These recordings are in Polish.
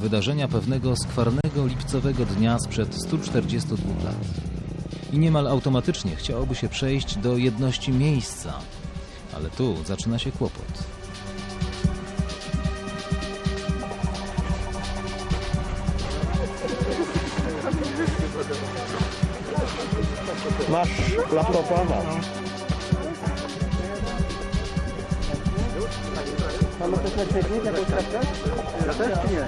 wydarzenia pewnego skwarnego lipcowego dnia sprzed 142 lat. I niemal automatycznie chciałoby się przejść do jedności miejsca, ale tu zaczyna się kłopot. Masz laptopa? Masz. Mamy też na śmietnik jakąś kartę? Ja też czy nie?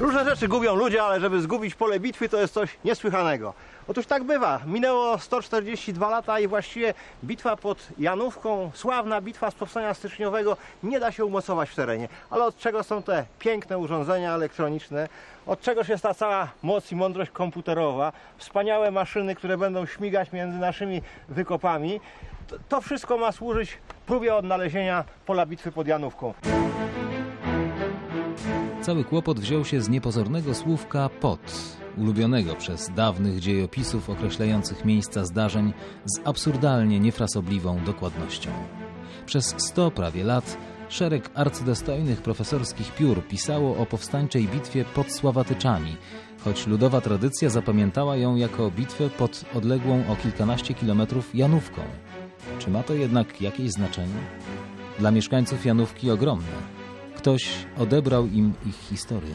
Różne rzeczy gubią ludzie, ale żeby zgubić pole bitwy to jest coś niesłychanego. Otóż tak bywa. Minęło 142 lata i właściwie bitwa pod Janówką, sławna bitwa z powstania styczniowego nie da się umocować w terenie. Ale od czego są te piękne urządzenia elektroniczne? Od czegoż jest ta cała moc i mądrość komputerowa? Wspaniałe maszyny, które będą śmigać między naszymi wykopami. To, wszystko ma służyć próbie odnalezienia pola bitwy pod Janówką. Cały kłopot wziął się z niepozornego słówka pot, ulubionego przez dawnych dziejopisów określających miejsca zdarzeń z absurdalnie niefrasobliwą dokładnością. Przez sto prawie lat szereg arcydostojnych profesorskich piór pisało o powstańczej bitwie pod Sławatyczami, choć ludowa tradycja zapamiętała ją jako bitwę pod odległą o kilkanaście kilometrów Janówką. Czy ma to jednak jakieś znaczenie? Dla mieszkańców Janówki ogromne. Ktoś odebrał im ich historię.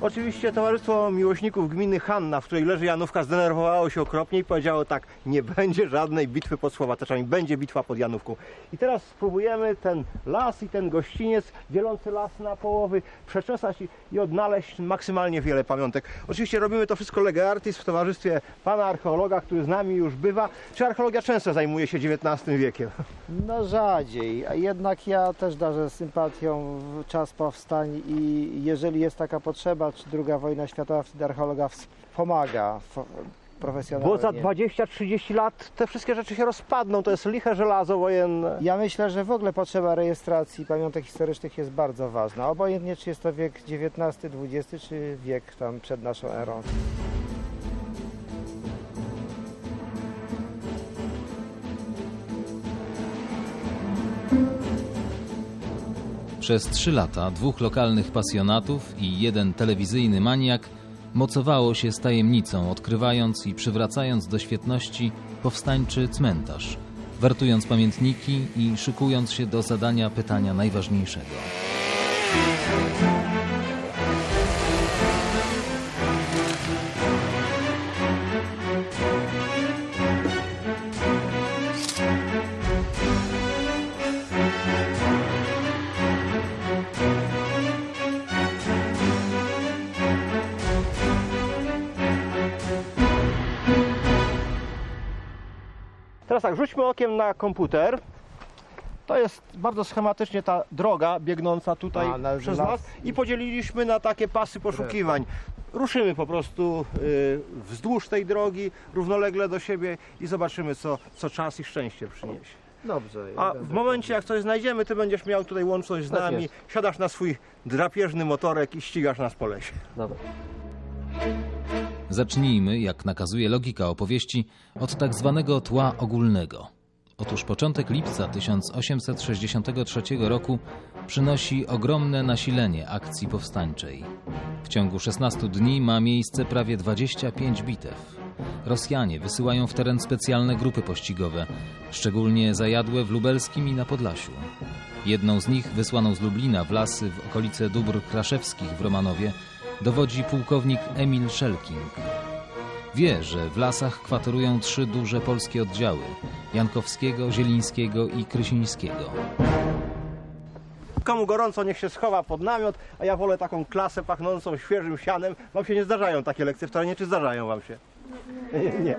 Oczywiście Towarzystwo Miłośników Gminy Hanna, w której leży Janówka, zdenerwowało się okropnie i powiedziało tak, nie będzie żadnej bitwy pod Słowataczami, będzie bitwa pod Janówką. I teraz spróbujemy ten las i ten gościniec dzielący las na połowy przeczesać i, i odnaleźć maksymalnie wiele pamiątek. Oczywiście robimy to wszystko lege artis w towarzystwie pana archeologa, który z nami już bywa. Czy archeologia często zajmuje się XIX wiekiem? No rzadziej, a jednak ja też darzę sympatią w czas powstań i jeżeli jest taka potrzeba, czy druga wojna światowa, wtedy archeologa wspomaga profesjonalnie. Bo za 20-30 lat te wszystkie rzeczy się rozpadną, to jest liche żelazo wojenne. Ja myślę, że w ogóle potrzeba rejestracji pamiątek historycznych jest bardzo ważna. Obojętnie czy jest to wiek XIX, XX czy wiek tam przed naszą erą. Przez trzy lata dwóch lokalnych pasjonatów i jeden telewizyjny maniak mocowało się z tajemnicą, odkrywając i przywracając do świetności powstańczy cmentarz, wertując pamiętniki i szykując się do zadania pytania najważniejszego. Teraz tak, rzućmy okiem na komputer. To jest bardzo schematycznie ta droga biegnąca tutaj A, na- przez las i podzieliliśmy na takie pasy poszukiwań. Ruszymy po prostu y, wzdłuż tej drogi, równolegle do siebie i zobaczymy, co, co czas i szczęście przyniesie. Dobrze. A w momencie, jak coś znajdziemy, ty będziesz miał tutaj łączność z Tak nami, jest. siadasz na swój drapieżny motorek i ścigasz nas po lesie. Dobra. Zacznijmy, jak nakazuje logika opowieści, od tak zwanego tła ogólnego. Otóż początek lipca 1863 roku przynosi ogromne nasilenie akcji powstańczej. W ciągu 16 dni ma miejsce prawie 25 bitew. Rosjanie wysyłają w teren specjalne grupy pościgowe, szczególnie zajadłe w Lubelskim i na Podlasiu. Jedną z nich, wysłaną z Lublina w lasy w okolice dóbr kraszewskich w Romanowie, dowodzi pułkownik Emil Szelking. Wie, że w lasach kwaterują trzy duże polskie oddziały Jankowskiego, Zielińskiego i Krysińskiego. Komu gorąco, niech się schowa pod namiot, a ja wolę taką klasę pachnącą świeżym sianem. Wam się nie zdarzają takie lekcje w terenie, czy zdarzają wam się? Nie. nie.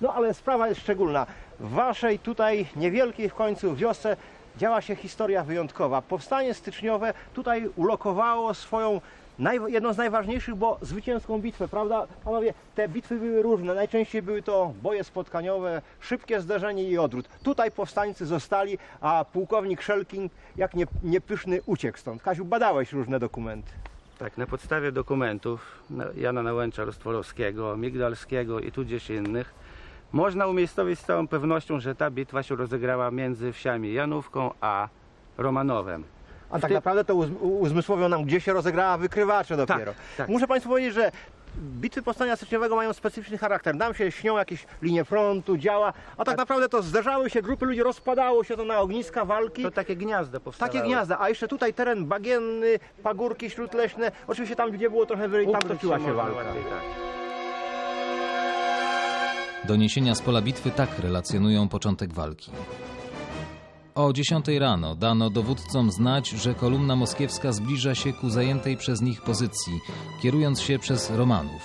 No ale sprawa jest szczególna. W waszej tutaj niewielkiej w końcu wiosce działa się historia wyjątkowa. Powstanie styczniowe tutaj ulokowało swoją naj, jedną z najważniejszych, bo zwycięską bitwę, prawda? Panowie, te bitwy były różne. Najczęściej były to boje spotkaniowe, szybkie zderzenie i odwrót. Tutaj powstańcy zostali, a pułkownik Szelking, jak nie, niepyszny, uciekł stąd. Kaziu, badałeś różne dokumenty. Tak, na podstawie dokumentów na- Jana Nałęcza Rostworowskiego, Migdalskiego i tudzież innych można umiejscowić z całą pewnością, że ta bitwa się rozegrała między wsiami Janówką a Romanowem. A tak ty- naprawdę to uzm- uzmysłowią nam, gdzie się rozegrała wykrywacze dopiero. tak. Muszę Państwu powiedzieć, że bitwy powstania styczniowego mają specyficzny charakter. Nam się śnią jakieś linie frontu, działa, a tak naprawdę to zderzały się grupy ludzi, rozpadało się to na ogniska walki. To takie gniazda powstawały. Takie gniazda, a jeszcze tutaj teren bagienny, pagórki śródleśne. Oczywiście tam, gdzie było trochę wyżej, tam toczyła się walka. łatwiej, tak. Doniesienia z pola bitwy tak relacjonują początek walki. O 10 rano dano dowódcom znać, że kolumna moskiewska zbliża się ku zajętej przez nich pozycji, kierując się przez Romanów.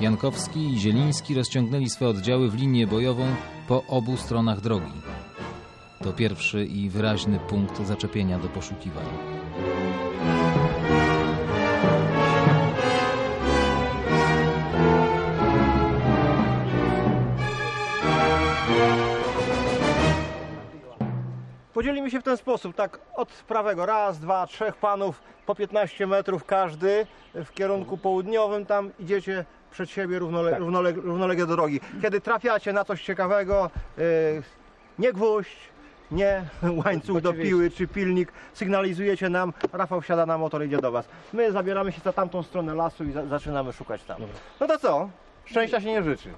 Jankowski i Zieliński rozciągnęli swe oddziały w linię bojową po obu stronach drogi. To pierwszy i wyraźny punkt zaczepienia do poszukiwań. Podzielimy się w ten sposób, tak od prawego, raz, dwa, trzech panów, po 15 metrów każdy w kierunku południowym, tam idziecie przed siebie równole, Tak. równole, równolegle do drogi. Kiedy trafiacie na coś ciekawego, yy, nie gwóźdź, nie łańcuch do piły czy pilnik, sygnalizujecie nam, Rafał wsiada na motor, idzie do was. My zabieramy się za tamtą stronę lasu i za, zaczynamy szukać tam. No to co? Szczęścia się nie życzy.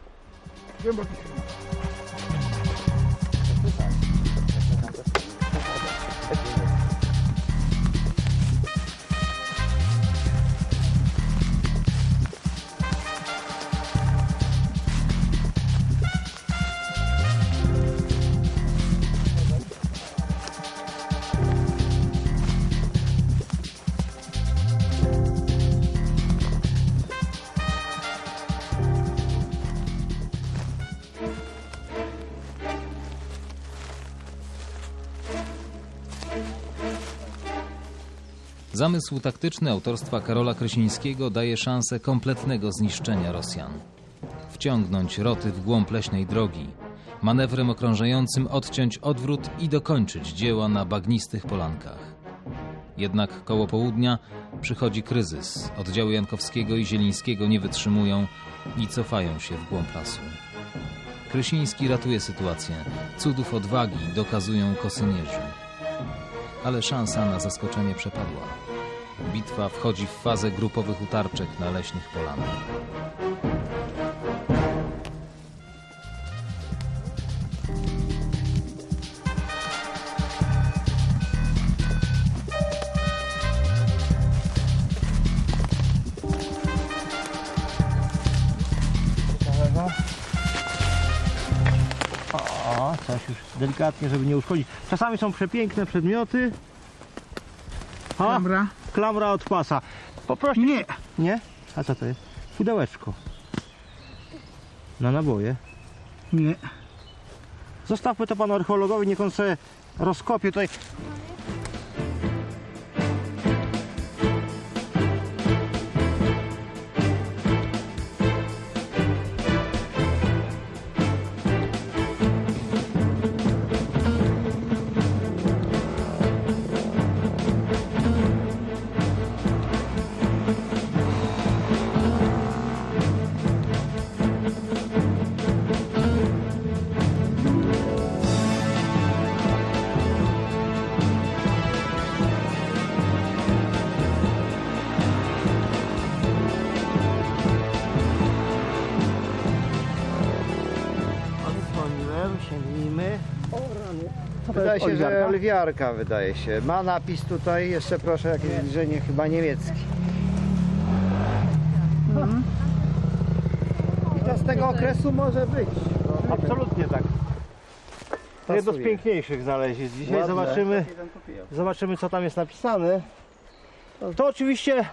Zamysł taktyczny autorstwa Karola Krysińskiego daje szansę kompletnego zniszczenia Rosjan. Wciągnąć roty w głąb leśnej drogi, manewrem okrążającym odciąć odwrót i dokończyć dzieła na bagnistych polankach. Jednak koło południa przychodzi kryzys. Oddziały Jankowskiego i Zielińskiego nie wytrzymują i cofają się w głąb lasu. Krysiński ratuje sytuację. Cudów odwagi dokazują kosynierzy ale szansa na zaskoczenie przepadła. Bitwa wchodzi w fazę grupowych utarczek na leśnych polanach. O, coś już delikatnie, żeby nie uszkodzić. Czasami są przepiękne przedmioty. O, Klamra? Klamra od pasa. Poproście. Nie. Nie? A co to jest? Pudełeczko. Na naboje. Nie. Zostawmy to panu archeologowi, niech on sobie rozkopie tutaj. Co to Wydaje jest się, oliwiarka? że oliwiarka wydaje się. Ma napis tutaj, jeszcze proszę jakieś zbliżenie, chyba niemiecki. Mhm. I to z tego okresu może być. Absolutnie tak. To jedno z Pasuje. piękniejszych znalezisk. Dzisiaj Ładne. zobaczymy, zobaczymy co tam jest napisane. To oczywiście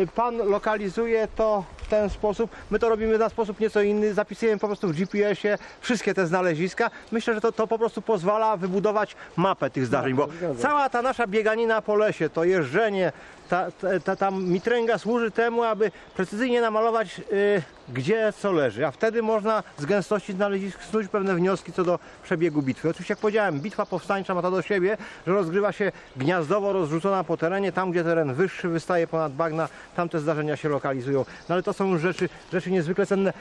y, pan lokalizuje to ten sposób. My to robimy na sposób nieco inny. Zapisujemy po prostu w GPS-ie wszystkie te znaleziska. Myślę, że to, to po prostu pozwala wybudować mapę tych zdarzeń, bo się. cała ta nasza bieganina po lesie, to jeżdżenie, ta, ta, ta, mitręga służy temu, aby precyzyjnie namalować y, gdzie co leży, a wtedy można z gęstości znalezisk snuć pewne wnioski co do przebiegu bitwy. Oczywiście jak powiedziałem, bitwa powstańcza ma to do siebie, że rozgrywa się gniazdowo rozrzucona po terenie, tam gdzie teren wyższy wystaje ponad bagna, tam te zdarzenia się lokalizują. No ale to są rzeczy, rzeczy niezwykle cenne.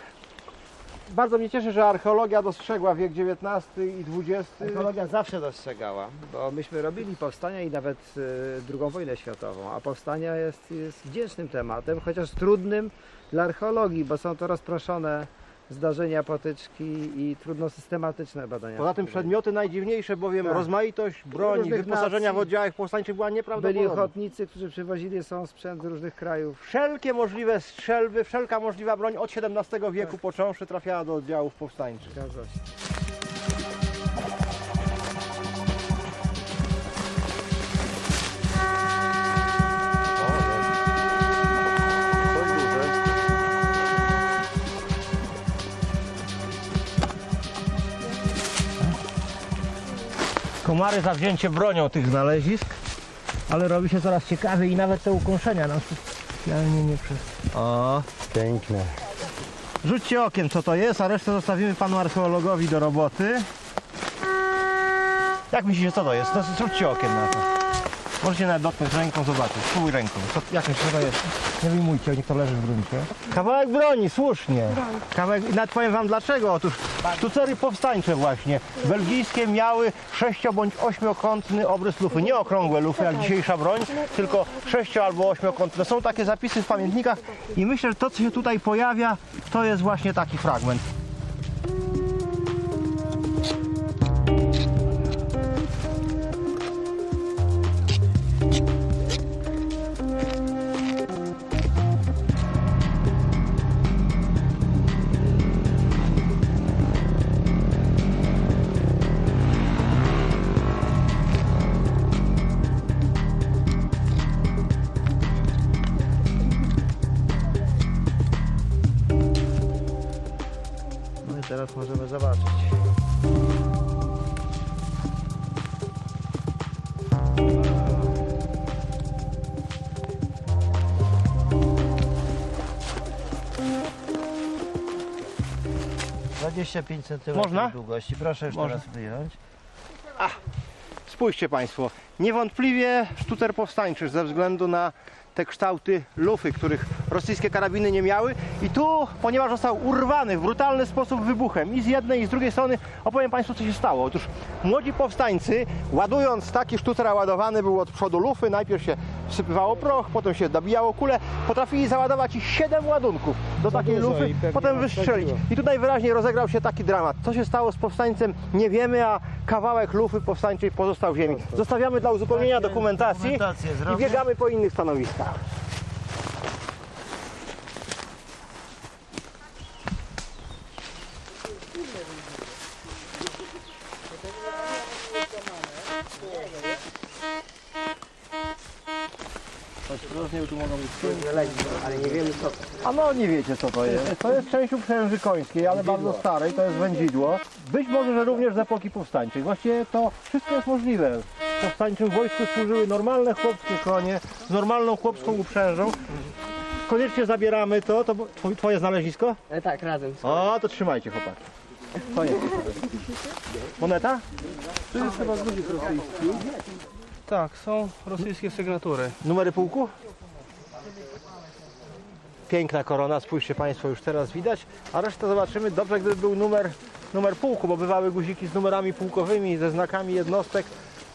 Bardzo mnie cieszy, że archeologia dostrzegła wiek XIX i XX. Archeologia zawsze dostrzegała, bo myśmy robili powstania i nawet e, II wojnę światową, a powstania jest, jest wdzięcznym tematem, chociaż trudnym dla archeologii, bo są to rozproszone zdarzenia, potyczki i trudno systematyczne badania. Poza tym przedmioty najdziwniejsze, bowiem Tak. rozmaitość broni, Różnych wyposażenia w nacji. oddziałach powstańczych była Byli nieprawdopodobna. ochotnicy, którzy przywozili są sprzęt z różnych krajów. Wszelkie możliwe strzelby, wszelka możliwa broń od XVII wieku Tak. począwszy trafiała do oddziałów powstańczych. Zgadza się. Komary za wzięcie bronią tych znalezisk, ale robi się coraz ciekawiej i nawet te ukąszenia nam specjalnie nie przez... O, Piękne. Rzućcie okiem co to jest, a resztę zostawimy panu archeologowi do roboty. Jak myślicie co to jest? No, rzućcie okiem na to. Możecie nawet dotknąć ręką, zobaczyć. Spróbuj ręką. Co, jak myślisz, co to jest? Nie wyjmujcie, niech to leży w gruncie. Kawałek broni, słusznie. Kawałek, nawet powiem wam dlaczego. Otóż sztucery powstańcze właśnie, belgijskie miały sześcio bądź ośmiokątny obrys lufy. Nie okrągłe lufy jak dzisiejsza broń, tylko sześcio albo ośmiokątne. Są takie zapisy w pamiętnikach i myślę, że to co się tutaj pojawia, to jest właśnie taki fragment. 25 cm Można? długości. Proszę już Można. teraz wyjąć. A, spójrzcie Państwo, niewątpliwie sztucer powstańczy ze względu na te kształty lufy, których rosyjskie karabiny nie miały. I tu, ponieważ został urwany w brutalny sposób wybuchem i z jednej i z drugiej strony, opowiem Państwu, co się stało. Otóż młodzi powstańcy, ładując taki sztucer ładowany był od przodu lufy, najpierw się wsypywało proch, potem się dobijało kulę, potrafili załadować ich 7 ładunków do takiej lufy, potem wystrzelić. I tutaj wyraźnie rozegrał się taki dramat. Co się stało z powstańcem nie wiemy, a kawałek lufy powstańczej pozostał w ziemi. Zostawiamy dla uzupełnienia dokumentacji i biegamy po innych stanowiskach. Ale nie wiemy co to. A no nie wiecie co to jest. To jest część uprzęży końskiej, ale bardzo starej, to jest wędzidło. Być może, że również z epoki powstańczej. Właściwie to wszystko jest możliwe. W powstańczym wojsku służyły normalne chłopskie konie z normalną chłopską uprzężą. Koniecznie zabieramy to. To twoje- twoje znalezisko? E, tak, razem. O, to trzymajcie chłopaki. To jest. Moneta? Tak, są rosyjskie sygnatury. Numery pułku? Piękna korona, spójrzcie Państwo, już teraz widać. A resztę zobaczymy. Dobrze, gdyby był numer, numer pułku, bo bywały guziki z numerami pułkowymi, ze znakami jednostek.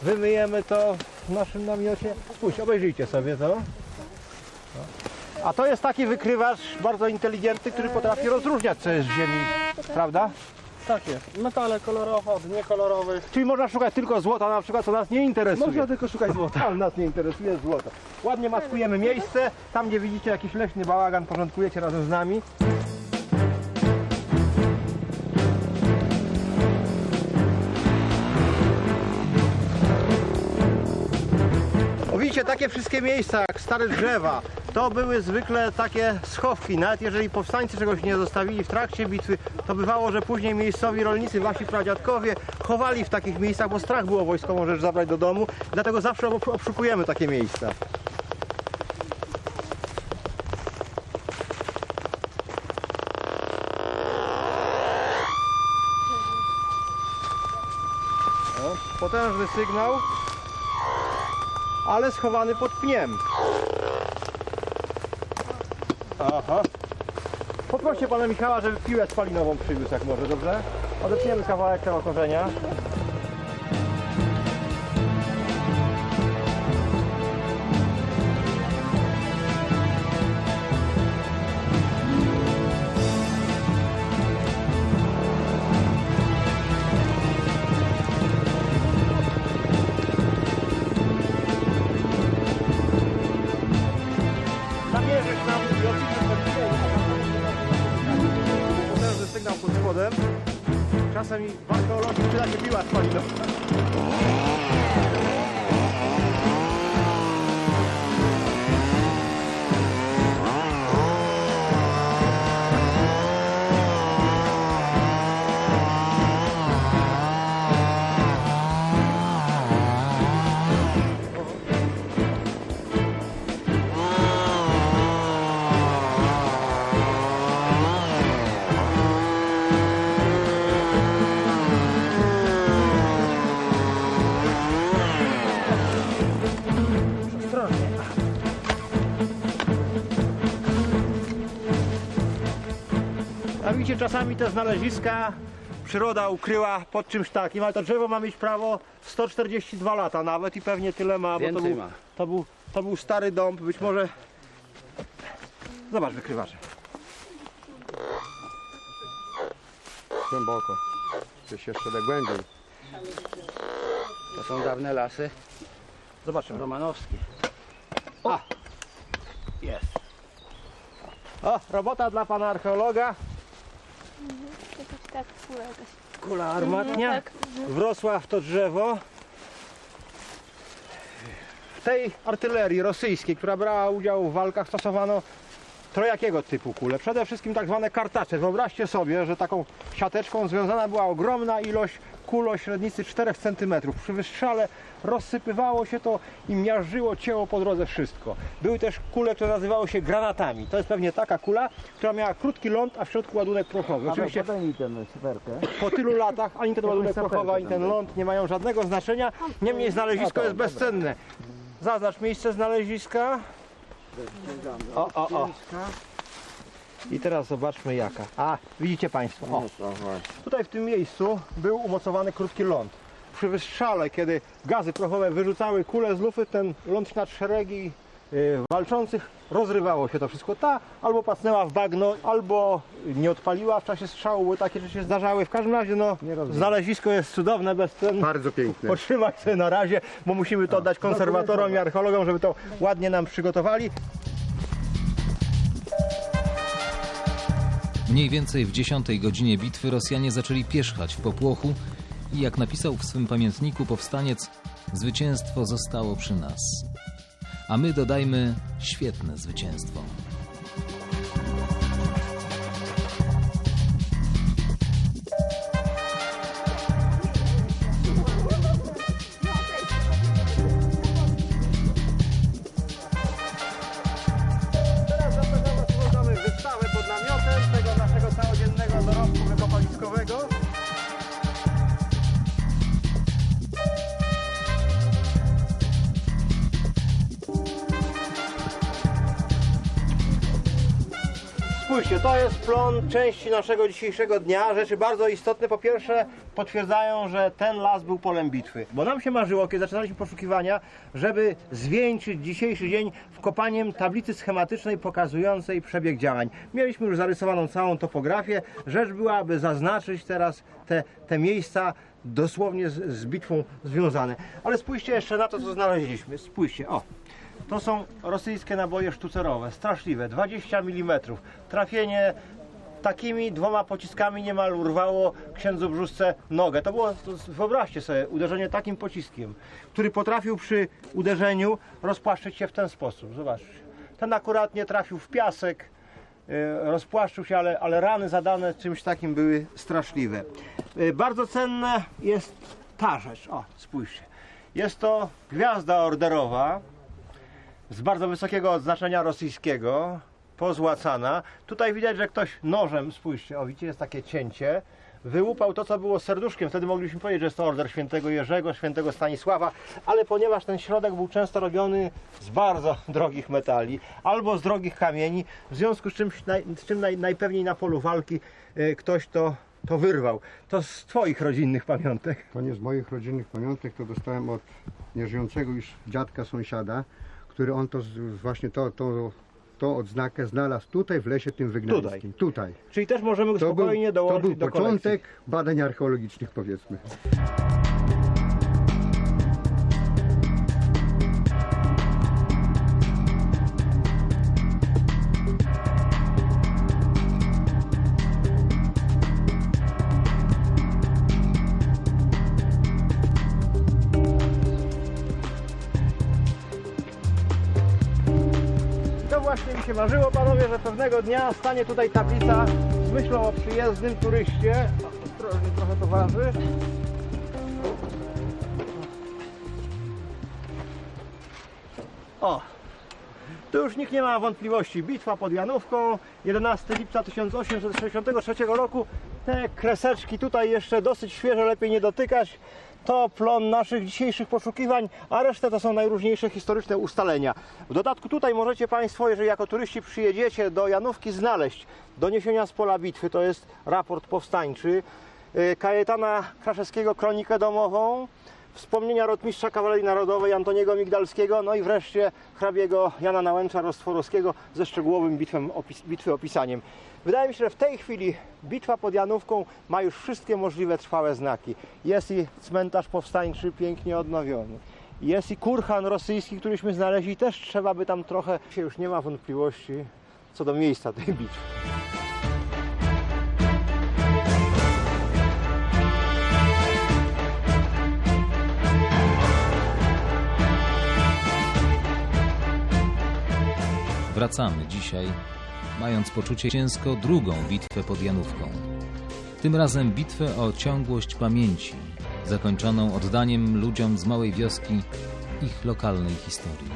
Wymyjemy to w naszym namiocie. Spójrz, obejrzyjcie sobie to. A to jest taki wykrywacz bardzo inteligentny, który potrafi rozróżniać, co jest w ziemi. Prawda? Tak jest. Metale kolorowe od niekolorowych. Czyli można szukać tylko złota, na przykład, co nas nie interesuje. Można tylko szukać złota. Ale nas nie interesuje złoto. Ładnie maskujemy miejsce. Tam, gdzie widzicie jakiś leśny bałagan, porządkujecie razem z nami. Widzicie, takie wszystkie miejsca, jak stare drzewa, to były zwykle takie schowki. Nawet jeżeli powstańcy czegoś nie zostawili w trakcie bitwy, to bywało, że później miejscowi rolnicy, wasi pradziadkowie, chowali w takich miejscach, bo strach było wojskową rzecz zabrać do domu. Dlatego zawsze ob- obszukujemy takie miejsca. Potężny sygnał, ale schowany pod pniem. Aha. Poproście pana Michała, żeby piłę spalinową przywiózł jak może, dobrze? Odetniemy kawałek tego korzenia. Czasem i w archeologii przyda się piła spalinowa. Ostrożnie. Czasami te znaleziska przyroda ukryła pod czymś takim, ale to drzewo ma mieć prawo 142 lata nawet i pewnie tyle ma, bo to Więcej był, ma. to, był, to był stary dąb, być może... Zobacz wykrywacze. Głęboko. Coś jeszcze tak głębiej. To są dawne lasy Zobaczymy. romanowskie. Jest. O, robota dla pana archeologa. Jakaś tak, kula jakaś. Kula armatnia. tak. Wrosła w to drzewo. W tej artylerii rosyjskiej, która brała udział w walkach, stosowano trojakiego typu kule. Przede wszystkim tak zwane kartacze. Wyobraźcie sobie, że taką siateczką związana była ogromna ilość kul o średnicy 4 cm. Przy wystrzale rozsypywało się to i miażdżyło, cięło po drodze wszystko. Były też kule, które nazywały się granatami. To jest pewnie taka kula, która miała krótki ląd, a w środku ładunek prochowy. Oczywiście po tylu latach ani ten ładunek prochowy, ani ten ląd nie mają żadnego znaczenia. Niemniej znalezisko jest bezcenne. Zaznacz miejsce znaleziska. O, o, o. I teraz zobaczmy jaka. A, widzicie Państwo. O, tutaj w tym miejscu był umocowany krótki ląd. Przy wystrzale, kiedy gazy prochowe wyrzucały kule z lufy, ten ląd nad szeregi y, walczących rozrywało się to wszystko. Ta albo pasnęła w bagno, albo nie odpaliła w czasie strzału, bo takie rzeczy się zdarzały. W każdym razie no, znalezisko jest cudowne, bezcenne. Bardzo piękne. Potrzymaj sobie na razie, bo musimy to oddać konserwatorom i archeologom, żeby to ładnie nam przygotowali. Mniej więcej w 10 godzinie bitwy Rosjanie zaczęli pierzchać w popłochu i jak napisał w swym pamiętniku powstaniec, zwycięstwo zostało przy nas. A my dodajmy świetne zwycięstwo. To jest plon części naszego dzisiejszego dnia. Rzeczy bardzo istotne. Po pierwsze, potwierdzają, że ten las był polem bitwy. Bo nam się marzyło, kiedy zaczynaliśmy poszukiwania, żeby zwieńczyć dzisiejszy dzień wkopaniem tablicy schematycznej pokazującej przebieg działań. Mieliśmy już zarysowaną całą topografię. Rzecz była, aby zaznaczyć teraz te, te miejsca dosłownie z, z bitwą związane. Ale spójrzcie jeszcze na to, co znaleźliśmy. Spójrzcie, o. To są rosyjskie naboje sztucerowe, straszliwe, 20 mm. Trafienie takimi dwoma pociskami niemal urwało księdzu Brzusce nogę. To było, to wyobraźcie sobie, uderzenie takim pociskiem, który potrafił przy uderzeniu rozpłaszczyć się w ten sposób. Zobaczcie. Ten akurat nie trafił w piasek, e, rozpłaszczył się, ale, ale rany zadane czymś takim były straszliwe. E, Bardzo cenne jest ta rzecz. O, spójrzcie. Jest to gwiazda orderowa, z bardzo wysokiego odznaczenia rosyjskiego, pozłacana. Tutaj widać, że ktoś nożem, spójrzcie, o widzicie, jest takie cięcie, wyłupał to, co było serduszkiem. Wtedy mogliśmy powiedzieć, że jest to order świętego Jerzego, świętego Stanisława, ale ponieważ ten środek był często robiony z bardzo drogich metali albo z drogich kamieni, w związku z, czymś, naj, z czym naj, najpewniej na polu walki e, ktoś to, to wyrwał. To z Twoich rodzinnych pamiątek. To nie z moich rodzinnych pamiątek, to dostałem od nieżyjącego już dziadka sąsiada, który on to z- właśnie to, to, to odznakę znalazł tutaj w lesie tym wygnańskim. Tutaj. Czyli też możemy To był, spokojnie to był do początek kolekcji. badań archeologicznych powiedzmy. Marzyło, panowie, że pewnego dnia stanie tutaj tablica z myślą o przyjezdnym turyście. Ostrożnie trochę towarzy. O! Tu już nikt nie ma wątpliwości. Bitwa pod Janówką, 11 lipca 1863 roku. Te kreseczki tutaj jeszcze dosyć świeże, lepiej nie dotykać. To plon naszych dzisiejszych poszukiwań, a resztę to są najróżniejsze historyczne ustalenia. W dodatku tutaj możecie Państwo, jeżeli jako turyści przyjedziecie do Janówki, znaleźć doniesienia z pola bitwy, to jest raport powstańczy, y, Kajetana Kraszewskiego kronikę domową, wspomnienia rotmistrza kawalerii narodowej Antoniego Migdalskiego, no i wreszcie hrabiego Jana Nałęcza Rostworowskiego ze szczegółowym bitwem, opis, bitwy opisaniem. Wydaje mi się, że w tej chwili bitwa pod Janówką ma już wszystkie możliwe trwałe znaki. Jest i cmentarz powstańczy pięknie odnowiony. Jest i kurhan rosyjski, któryśmy znaleźli, też trzeba by tam trochę, się już nie ma wątpliwości co do miejsca tej bitwy. Wracamy dzisiaj, mając poczucie ciężko drugą bitwę pod Janówką. Tym razem bitwę o ciągłość pamięci, zakończoną oddaniem ludziom z małej wioski ich lokalnej historii.